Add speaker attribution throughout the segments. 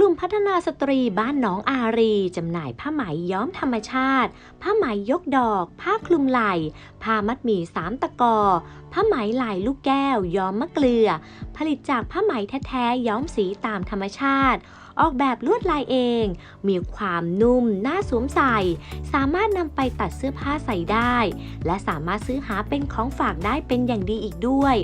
Speaker 1: กลุ่มพัฒนาสตรีบ้านหนองอารีจำหน่ายผ้าไหมย้อมธรรมชาติ ผ้าไหมยกดอก ผ้าคลุมไหล่ ผ้ามัดหมี่สามตะกอ ผ้าไหมลายลูกแก้ว ย้อมมะเกลือ ผลิตจากผ้าไหมแท้ๆย้อมสีตามธรรมชาติ ออกแบบลวดลายเอง มีความนุ่ม น่าสวมใส่ สามารถนำไปตัดเสื้อผ้าใส่ได้ และสามารถซื้อหาเป็นของฝากได้เป็นอย่างดีอีกด้วย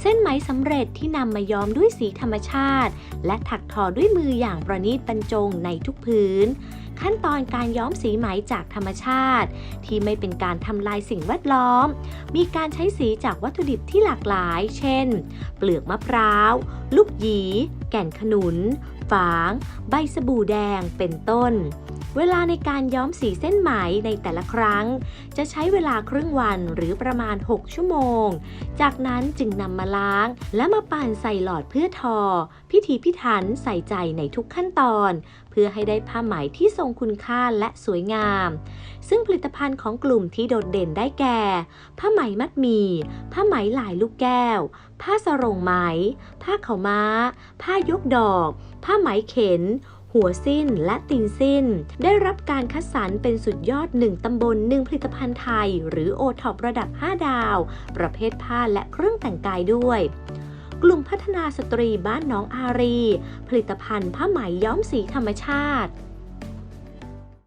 Speaker 1: เส้นไหมสำเร็จที่นำมาย้อมด้วยสีธรรมชาติ และถักทอด้วยมืออย่างประณีตบรรจงในทุกพื้น ขั้นตอนการย้อมสีไหมจากธรรมชาติ ที่ไม่เป็นการทำลายสิ่งแวดล้อม มีการใช้สีจากวัตถุดิบที่หลากหลาย เช่น เปลือกมะพร้าว ลูกหยี แก่นขนุน ฝาง ใบสบู่แดงเป็นต้น เวลาในการย้อมสีเส้นไหมในแต่ละครั้ง จะใช้เวลาครึ่งวันหรือประมาณ 6 ชั่วโมง จากนั้นจึงนำมาล้าง และมาปั่นใส่หลอดเพื่อทอ พิธีพิถันใส่ใจในทุกขั้นตอน พื่อให้ได้ผ้าไหมที่ทรงคุณค่าและสวยงาม ซึ่งผลิตภัณฑ์ของกลุ่มที่โดดเด่นได้แก่ ผ้าไหมมัดหมีผ้าไหมหลายลูกแก้ว ผ้าสรงไหม ผ้าเขาม้า ผ้ายกดอก ผ้าไหมเข็นหัวสิ้นและตีนสิ้น ได้รับการคัดสรรเป็นสุดยอด 1 ตำบล 1 ผลิตภัณฑ์ไทย หรือโอท็อประดับ 5 ดาว ประเภทผ้าและเครื่องแต่งกายด้วย กลุ่มพัฒนาสตรีบ้านน้องอารี ผลิตภัณฑ์ผ้าไหมย้อมสีธรรมชาติ